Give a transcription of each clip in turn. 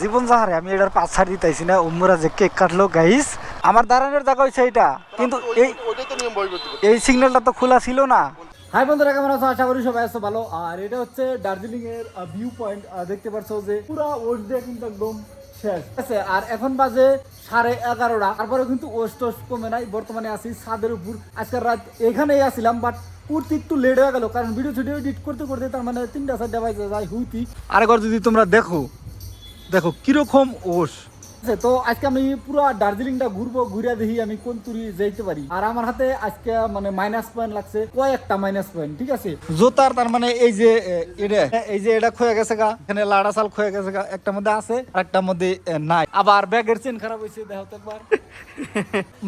জীবন যাহারে আমি এটার পাঁচ ছাড় দিতেছি না। উমরা যে কেক কাটলো গাইস আমার দাঁড়ানোর জায়গা হচ্ছে এইটা। কিন্তু এই এই সিগন্যালটা তো খোলা ছিল না। হাই বন্ধুরা কেমন আছো? আশা করি সবাই আছো ভালো। আর এটা হচ্ছে দার্জিলিং এর ভিউ পয়েন্ট দেখতে পাচ্ছ যে পুরো ওট দিয়ে কিন্তু একদম শেষ। আছে? আর এখন বাজে সাড়ে এগারোটা। তারপরে কিন্তু ওস টোস কমে নাই। বর্তমানে আছি ছাদের উপর। আজকের রাত এখানেই আসছিলাম বাট উঠতে একটু লেট হয়ে গেল। কারণ ভিডিও ভিডিও এডিট করতে করতে তার মানে তিনটা চারটা বাজে যায় হুইতি আরেকবার যদি তোমরা দেখো দেখো কীরকম ওষ? তো আজকে আমি পুরো দার্জিলিংটা ঘুরবো ঘুরে দেখি আমি কোন তুরি যাইতে পারি। আর আমার হাতে আজকে মানে মাইনাস পয়েন্ট লাগছে কয়েকটা মাইনাস পয়েন্ট ঠিক আছে? জোতার তার মানে এই যে এটা এই যে এটা খয়ে গেছে গা এখানে লাড়া চাল খয়ে গেছে গা একটা মধ্যে আছে আর একটা মধ্যে নাই। আবার ব্যাগের চেন খারাপ হয়েছে দেখো একবার।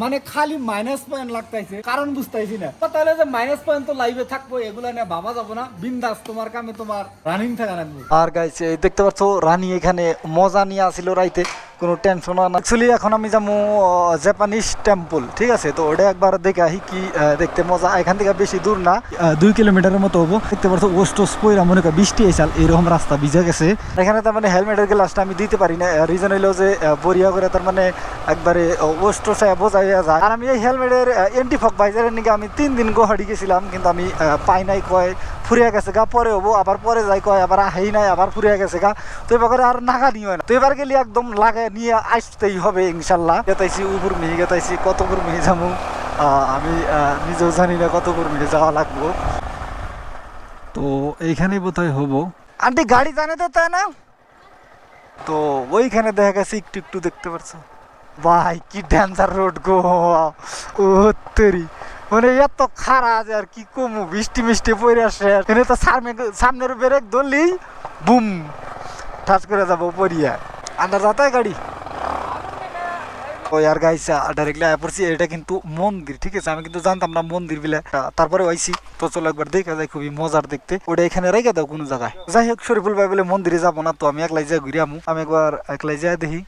মানে খালি মাইনাস পয়েন্ট লাগতেছে কারণ বুঝতেছি না। তাহলে যে মাইনাস পয়েন্ট তো লাইভে থাকব, এগুলা নিয়ে ভাবা যাব না। বিন্দাস, তোমার কামে তোমার রানিং থাকা লাগবে। আর গাইছে দেখতে পাচ্ছ, রানী এখানে মজা নিয়ে আসিল রাইতে। কোনো টেনশন না অ্যাকচুয়ালি এখন আমি যাব জাপানিজ টেম্পল ঠিক আছে? তো ওটা একবার দেখে আহি কি দেখতে মজা। এখান থেকে বেশি দূর না দুই কিলোমিটারের মতো হব। দেখতে পাচ্ছ ওস্ট পইরা মনে কর বৃষ্টি এসাল এরকম রাস্তা ভিজে গেছে। এখানে তার মানে হেলমেটের গ্লাসটা আমি দিতে পারি না। রিজন হইল যে বরিয়া করে তার মানে একবারে ওস্ট টোসে বোঝাই যায়। আর আমি এই হেলমেটের এন্টিফক বাইজারের নিকে আমি তিন দিন গোহাড়ি গেছিলাম, কিন্তু আমি পাই নাই কয়। ফুরিয়া গেছে গা, পরে হব, আবার পরে যাই কয়, আবার আহেই নাই, আবার ফুরিয়া গেছে গা। তো এবার আর নাগা নিয়ে না। তো এবার গেলে একদম লাগায় নিয়ে আসতেই হবে, ইনশাল্লাহ। গেতাইছি উপর মিহি, গেতাইছি কত উপর মিহি যাব আমি নিজেও জানি না কত উপর মিহি যাওয়া লাগবো। তো এইখানেই বোধহয় হব। আন্টি, গাড়ি জানে তো তাই না? তো ওইখানে দেখা গেছে, একটু একটু দেখতে পারছ। ভাই, কি ড্যান্সার রোড গো। ও তেরি। মানে এত খারাপ যে আর কি কমু, বৃষ্টি মিষ্টি পড়ে আসে। এখানে তো সামনে সামনের ব্রেক ধরলি বুম, ঠাস করে যাব পড়িয়া আন্দার যাতায় গাড়ি। ওই আর গাইছে ডাইরেক্টলি আয়া পড়ছি, এটা কিন্তু মন্দির, ঠিক আছে? আমি কিন্তু জানতাম না মন্দির বিলে। তারপরে আইছি তো চলো একবার দেখা যায় খুবই মজার দেখতে। ওটা এখানে রেখে দাও কোনো জায়গায়। যাই হোক, শরীফুল ভাই বলে মন্দিরে যাব না তো, আমি একলাই যাই ঘুরে আমু। আমি একবার একলাই যাই দেখি।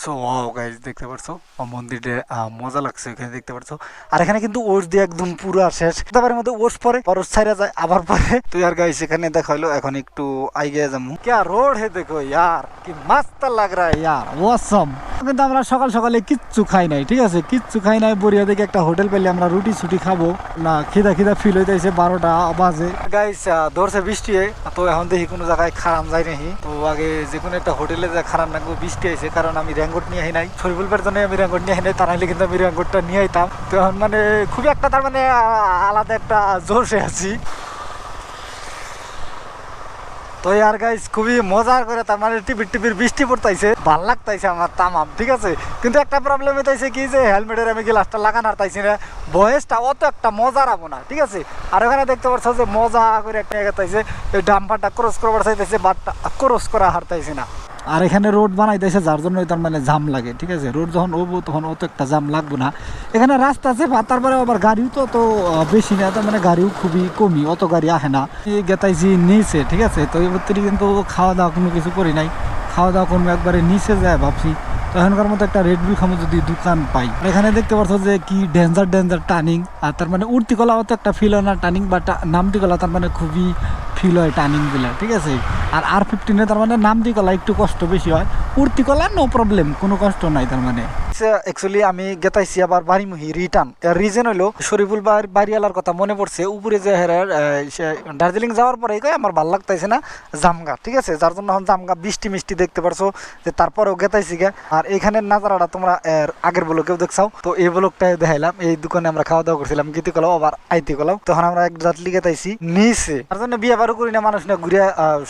সো ওয়াও গাইজ দেখতে পারছ? মন্দিরে মজা লাগছে এখানে দেখতে পারছ। আর এখানে কিন্তু ওটস দিয়ে একদম পুরো শেষ। তারপরে মধ্যে ওটস পরে পরশ ছাইরা যায় আবার পরে। তো আর গাইজ এখানে দেখা হলো এখন একটু আইগে গিয়ে যাব কে রোড হে দেখো ইয়ার কি মাস্ত লাগ রা ইয়ার। ওয়াসম কিন্তু আমরা সকাল সকালে কিচ্ছু খাই নাই ঠিক আছে? কিচ্ছু খাই নাই বরিয়া দেখি একটা হোটেল পেলে আমরা রুটি ছুটি খাব। না খিদা খিদা ফিল যাইছে বারোটা বাজে। গাইজ ধরছে বৃষ্টি তো এখন দেখি কোনো জায়গায় খারাম যায় নাহি। তো আগে যে কোনো একটা হোটেলে যা খারাম লাগবে বৃষ্টি হয়েছে কারণ আমি র্যাঙ্কট নিয়ে আহি নাই। শরীফুল ভাইয়ের জন্য আমি র্যাঙ্কট নিয়ে আহি নাই তা নাহলে কিন্তু আমি র্যাঙ্কটটা নিয়ে আইতাম। তো মানে খুবই একটা তার মানে আলাদা একটা জোশে আছি। তো আর গাইস খুবই মজার করে তার মানে টিপির টিপির বৃষ্টি পড়তাইছে, ভালো লাগতাইছে আমার তামাম, ঠিক আছে? কিন্তু একটা প্রবলেম হইতাইছে কি যে, হেলমেটের আমি গ্লাসটা লাগানো হারতাইছি না। বয়সটা অত একটা মজার আবো না, ঠিক আছে? আর ওখানে দেখতে পাচ্ছ যে মজা করে একটা গেতাইছে এই ডাম্পারটা ক্রস করবার চাইতেছে বাটটা ক্রস করা হারতাইছে না। আর এখানে রোড বানাই বানাইতেছে যার জন্য তার মানে জাম লাগে ঠিক আছে? রোড যখন হব তখন অত একটা জাম লাগবে না। এখানে রাস্তা আছে তারপরে আবার গাড়িও তো তো আহ, বেশি না তার মানে গাড়িও খুবই কমই অত গাড়ি আহে না। এই গেতাইছি নিচে ঠিক আছে? তো এবার কিন্তু খাওয়া দাওয়া কোনো কিছু করি নাই। খাওয়া দাওয়া করব একবারে নিচে যায় ভাবছি। তো এখানকার মতো একটা রেড বিল খামো যদি দোকান পাই। এখানে দেখতে পাচ্ছ যে কি ডেঞ্জার ডেঞ্জার টার্নিং আর তার মানে উঠতি কলা অত একটা ফিল না টার্নিং বা নামতি কলা তার মানে খুবই ফিল হয় টার্নিংগুলো ঠিক আছে? আর আর ফিফটিনে তার মানে নামতি কলা, একটু কষ্ট বেশি হয়। উঠতি কলা নো প্রবলেম কোনো কষ্ট নাই তার মানে। অ্যাকচুয়ালি আমি গেতাইছি আবার বাড়িমুহি, রিটার্ন। এর রিজন হলো শরীফুল বাড়ি বাড়িওয়ালার কথা মনে পড়ছে, উপরে যে দার্জিলিং যাওয়ার পরে কয়, আমার ভালো না, জামগা, ঠিক আছে? যার জন্য এখন জামগা বৃষ্টি মিষ্টি দেখতে পারছ, যে তারপরেও গেতাইছি গে। আর নাজারাটা তোমরা এর আগের ব্লকেও দেখছাও। তো এই ব্লকটাই দেখাইলাম, এই দোকানে আমরা খাওয়া দাওয়া করছিলাম গীতি কলাও আবার আইতি কলাও। তখন আমরা এক রাত গেতাইছি নিচে তার জন্য বিয়ে বারো করি না, মানুষ না ঘুরে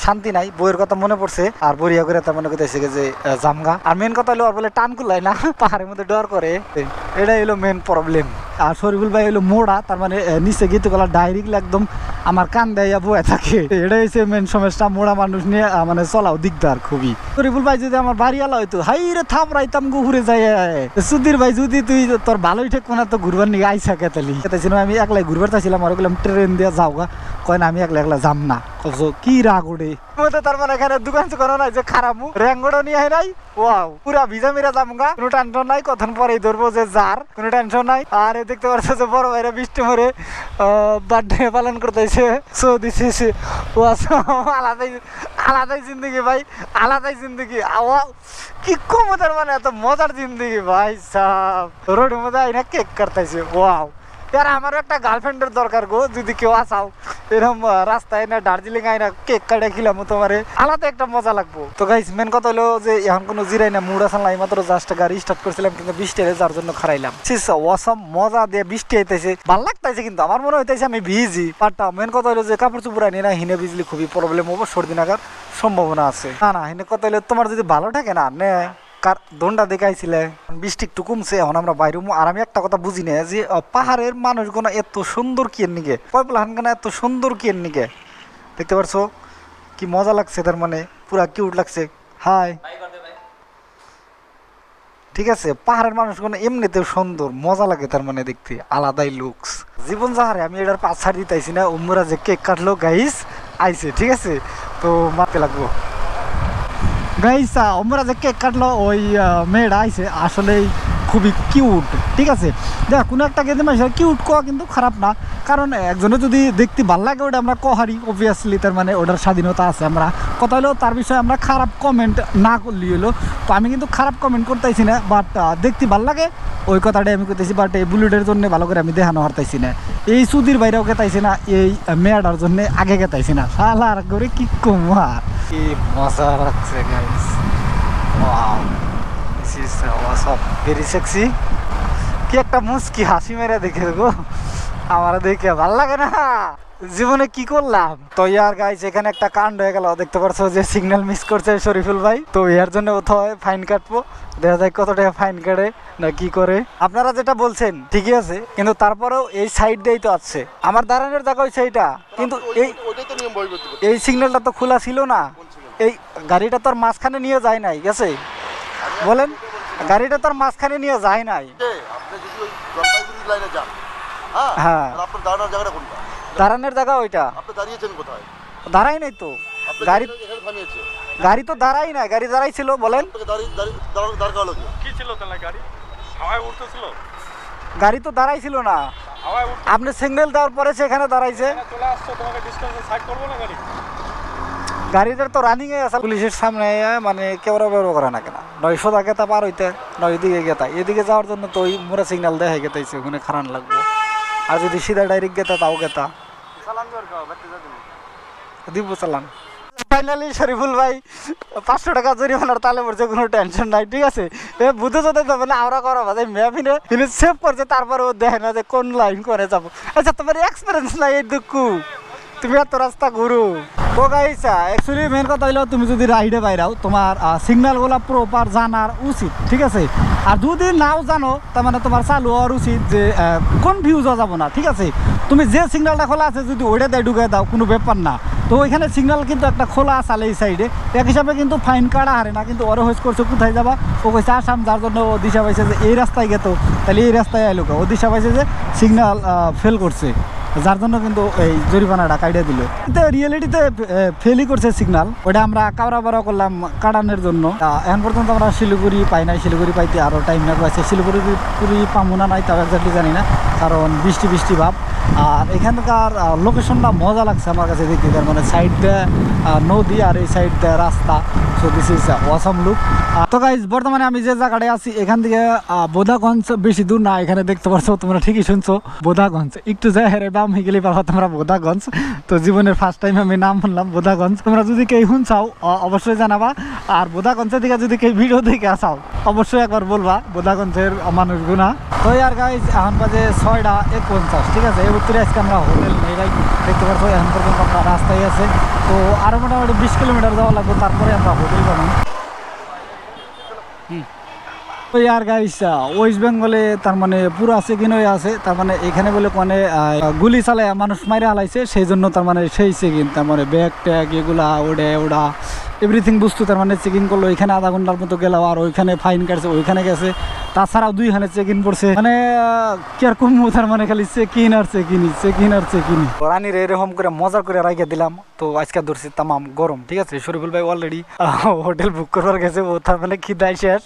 শান্তি নাই, বইয়ের কথা মনে পড়ছে। আর বরিয়া করে তার মনে করতেছে যে জামগা। আর মেন কথা হলো আর বলে টান কুলাই না পাহাড়ের মধ্যে ডর করে, এটাই হলো মেন প্রবলেম আর শরীফুল ভাই হলো মোড়া, তার মানে নিচে গীত কলা ডাইরেক্ট একদম আমার কান দেয়া বয়ে থাকে। এটাই হচ্ছে মেন সমস্যা, মোড়া মানুষ নিয়ে মানে চলাও দিকদার খুবই। শরীফুল ভাই যদি আমার বাড়ি আলা হইতো, হাই রে থাপ রাইতাম গুহুরে যাই সুধীর ভাই যদি তুই তোর ভালোই ঠেক কোনা তো ঘুরবার নিয়ে আইসা কেতালি। কেতাইছিল আমি একলাই ঘুরবার চাইছিলাম আর বললাম ট্রেন দিয়ে যাও গা। কয়, না, আমি একলা একলা যাম না। কি রাগ ওড়ে তার মানে এখানে দোকান দোকানও নাই, যে খারাপ র্যাঙ্গড়ও নিয়ে নাই। ওয়াও পুরা ভিজা মেরা যামগা। কোনো টেনশন নাই কতক্ষণ পরেই ধরবো যে যার। কোনো টেনশন নাই। আর দেখতে পাচ্ছ যে বড় ভাইরা বৃষ্টি মরে বার্থডে পালন করতেছে। সো দিস ইস আলাদাই আলাদাই জিন্দগি ভাই, আলাদাই জিন্দগি। কি কম তার মানে এত মজার জিন্দগি ভাই সাহ রোড মধ্যে কেক কাটতেছে ওয়াও यार আমার একটা গার্লফ্রেন্ডের দরকার গো, যদি কেউ আসাও। এরকম রাস্তায় না দার্জিলিং আইনা কেক কাটে খেলাম তোমারে। আলাদা একটা মজা লাগবো। তো গাইস মেন কথা হলো যে এখন কোনো জিরাই না, মুড আসান নাই মাত্র জাস্ট গাড়ি স্টার্ট করছিলাম, কিন্তু বৃষ্টি এলে যার জন্য খারাইলাম। সিস ওয়াসাম মজা দিয়ে বৃষ্টি আইতেছে। ভালো লাগতেছে কিন্তু, আমার মনে হইতেছে আমি ভিজি বাট মেন কথা হলো যে কাপড় চুপড় আনি না, হিনে বিজলি খুবই প্রবলেম হব সর্দি নাগার সম্ভাবনা আছে। না না, হিনে কথা হলো তোমার যদি ভালো থাকে না, নে। কার দোনটা দেখাইছিলে? বৃষ্টি একটু কমছে, এখন আমরা বাইরে আর আমি একটা কথা বুঝি না যে পাহাড়ের মানুষগুলো এত সুন্দর কিয়ের নিকে পয়পলা হানগানা এত সুন্দর কিয়ের নিকে দেখতে পারছ? কি মজা লাগছে তার মানে পুরা কিউট লাগছে। হাই ঠিক আছে, পাহাড়ের মানুষগুলো এমনিতেও সুন্দর, মজা লাগে তার মানে দেখতে, আলাদাই লুকস জীবন যাহারে, আমি এটার পাঁচ ছাড় দিতেছি না, উমরা যে কেক কাটলো গাইস আইছে, ঠিক আছে? তো, মারতে লাগবো। গাইস আমরা যে কেক কাটলো ওই মেয়েটা আইছে আসলেই খুবই কিউট ঠিক আছে? দেখ কোনো একটা গেদে মানুষ কিউট কোয়া কিন্তু খারাপ না। কারণ একজনে যদি দেখতে ভালো লাগে, ওটা আমরা কহারি অবভিয়াসলি তার মানে ওটার স্বাধীনতা আছে আমরা। কথা হলো, তার বিষয়ে আমরা খারাপ কমেন্ট না করলি হলো। তো আমি কিন্তু খারাপ কমেন্ট করতেছি না বাট দেখতে ভালো লাগে, ওই কথাটাই আমি করতেছি বাট এই বুলেটের জন্য ভালো করে আমি দেখানো হারতাইছি না। এই সুদির বাইরেও গেতাইছি না, এই মেয়াটার জন্য আগে গেতাইছি না। সালার করে কি কমার কি মজা লাগছে guys wow this is awesome very কি একটা মুস্কি হাসি মেরে দেখে গো আমার দেখে ভালো লাগে না। জীবনে কি করলাম? তো ইয়ার গাইস এখানে একটা কাণ্ড হয়ে গেল। দেখতে পারছ যে সিগন্যাল মিস করছে শরীফুল ভাই। তো এর জন্য কোথাও ফাইন কাটবো? দেখা যায় কত টাকা ফাইন কাটে না কি করে। আপনারা যেটা বলছেন ঠিকই আছে। কিন্তু তারপরেও এই সাইড দিয়েই তো আছে। আমার দাঁড়ানোর জায়গা ওই সেইটা কিন্তু এই এই সিগন্যালটা তো খোলা ছিল না। এই গাড়িটা তো আর মাঝখানে নিয়ে যায় নাই গেছে বলেন গাড়িটা তো আর মাঝখানে নিয়ে যায় নাই। হ্যাঁ হ্যাঁ। দাঁড়ানোর জায়গা ওইটা। আপনি দাঁড়িয়েছেন কোথায়? দাঁড়াই নাই তো। গাড়ি গাড়ি থামিয়েছে গাড়ি তো দাঁড়াই নাই গাড়ি দাঁড়াই ছিল বলেন। কি? কি ছিল তাহলে গাড়ি? হাওয়ায় উঠতেছিল? গাড়ি তো দাঁড়াই ছিল না। আপনি সিগন্যাল দেওয়ার পরে সেখানে দাঁড়াইছে। চলে আসছো তোমাকে ডিস্টেন্সে সাইড করব না গাড়ি? গাড়িটার তো রানিং এ আছে পুলিশের সামনে এ মানে কেউ ব্যবহার করে না কেন? নয় সোজা গেতা পার হইতে নয় এদিকে গেতা এদিকে যাওয়ার জন্য তো ওই মোরা সিগন্যাল দেখাই গেতাইছে ওখানে খারান লাগবে। আর যদি সিধা ডাইরেক্ট গেতা, তাও গেতা। দিব চালান। ফাইনালি শরীফুল ভাই, পাঁচশো টাকা জরিমানার তালে পড়ছে কোনো টেনশন নাই, ঠিক আছে? এ, বুঝে যেতে যাবে না, আমরা করা ভাই ম্যাপিনে তিনি সেভ করছে তারপরে ও দেখে না যে কোন লাইন করে যাব। আচ্ছা তোমার এক্সপিরিয়েন্স নাই এই দুঃখ। তুমি এত রাস্তা ঘুরু। তো গাইছা অ্যাকচুয়ালি মেন কথা হইল তুমি যদি রাইডে বাইরাও, তোমার সিগন্যালগুলো প্রপার জানার উচিত, ঠিক আছে? আর যদি নাও জানো, তার মানে তোমার চালু হওয়ার উচিত যে কনফিউজ হওয়া যাব না, ঠিক আছে? তুমি যে সিগন্যালটা খোলা আছে, যদি ওইটা দেয় ঢুকে দাও, কোনো ব্যাপার না। তো ওইখানে সিগন্যাল কিন্তু একটা খোলা আছে এই সাইডে এক হিসাবে কিন্তু ফাইন কাটা হারে না, কিন্তু ওরা হোস করছে, কোথায় যাবা? ও কইছে, আসাম যার জন্য ও দিশা পাইছে যে, এই রাস্তায় গেতো। তাহলে এই রাস্তায় আইলো ও দিশা পাইছে যে সিগন্যাল ফেল করছে। যার জন্য কিন্তু এই জরিমানাটা কাটিয়ে দিল। কিন্তু রিয়েলিটিতে ফেলই করছে সিগনাল ওটা আমরা কাওড়া বাড়া করলাম কাটানোর জন্য। এখন পর্যন্ত আমরা শিলিগুড়ি পাই নাই। শিলিগুড়ি পাইতে আরও টাইম না পাইছে শিলিগুড়ি, পুরি পামু না নাই, তাও একজাক্টলি জানি না। কারণ বৃষ্টি বৃষ্টি ভাব। আর এখানকার লোকেশনটা মজা লাগছে আমার কাছে দেখতে। তার মানে সাইডটা নদী আর এই সাইডটা রাস্তা। So this is awesome look তো গাইজ বর্তমানে আমি যে জায়গাটায় আছি, এখান থেকে বোধাগঞ্জ বেশি দূর না, এখানে দেখতে পারছ তোমরা ঠিকই শুনছো। বোধাগঞ্জ একটু যাই হেরে বাম হয়ে গেলে পারবা তোমরা বোধাগঞ্জ তো জীবনের ফার্স্ট টাইম আমি নাম শুনলাম বোধাগঞ্জ তোমরা যদি কেউ শুনছাও অবশ্যই জানাবা। আর বোধাগঞ্জের দিকে যদি কেউ ভিডিও দেখে আসাও অবশ্যই একবার বলবা বোধাগঞ্জের মানুষগুনা। তো আর গাইজ এখন বাজে ছয়টা একপঞ্চাশ ঠিক আছে? এই উত্তরে আজকে আমরা হোটেল নেই রাই দেখতে পারছ এখন পর্যন্ত আমরা রাস্তায় আছে। তো আরও মোটামুটি বিশ কিলোমিটার যাওয়া লাগবে তারপরে আমরা হোটেল বানাই তো ইয়ার গাইস ওয়েস্ট বেঙ্গলে তার মানে পুরো চেকিং হয়ে আছে তার মানে এখানে বলে মানে গুলি চালায় মানুষ মাইরে হালাইছে সেই জন্য তার মানে সেই চেকিং তার মানে ব্যাগ ট্যাগ এগুলা ওড়ে ওড়া এভরিথিং বস্তু, তার মানে চেকিং করল, এখানে আধা ঘণ্টার মতো গেল, আর ওইখানে ফাইন কাটছে, ওইখানে গেছে। তাছাড়াও দুইখানে চেক ইন করছে। মানে কীরকম তার মানে খালি চেক ইন আর চেক ইন চেক ইন আর চেক ইন রানীর এরকম করে মজা করে রাইখে দিলাম। তো আজকে ধরছি তামাম গরম, ঠিক আছে? শরীফুল ভাই অলরেডি হোটেল বুক করবার গেছে, ও তার মানে খিদাই শেষ,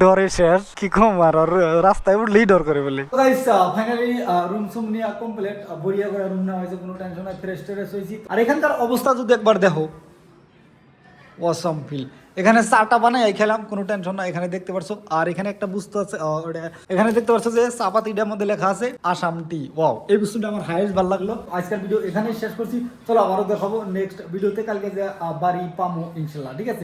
ডরে শেষ, কি কম আর রাস্তায় উঠলেই ডর করে বলে। ফাইনালি রুম সুম নিয়ে কমপ্লিট বড়িয়া করে রুম নেওয়া হয়েছে, কোনো টেনশন নাই ফ্রেশ ট্রেশ হয়েছি। আর এখানকার অবস্থা যদি একবার দেখো ওয়াসম ফিল এখানে চাটা বানাই খেলাম, কোনো টেনশন না এখানে দেখতে পারছ। আর এখানে একটা বুঝতে আছে এখানে দেখতে পারছ যে চাপাতিটার মধ্যে লেখা আছে আসাম টি ওয়াও এই বিষয়টা আমার হাইয়েস্ট ভালো লাগল। আজকের ভিডিও এখানেই শেষ করছি। চলো আবারও দেখাবো নেক্সট ভিডিওতে কালকে যে বাড়ি পামো, ইনশাল্লাহ, ঠিক আছে?